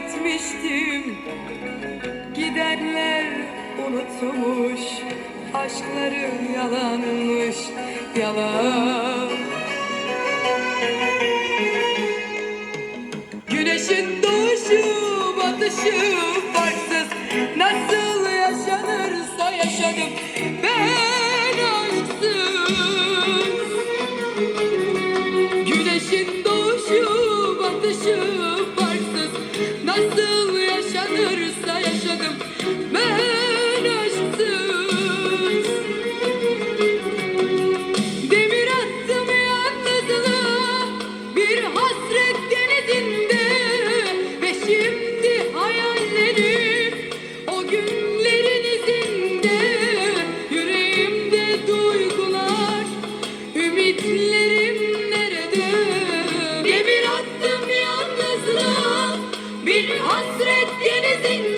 geçtim Gidenler unutmuş Aşkların yalanmış Yalan. Güneşin doğuşu batışı farksız. Nasıl yaşanırsa yaşadım Ben Nasıl yaşanırsa bir hasret denizin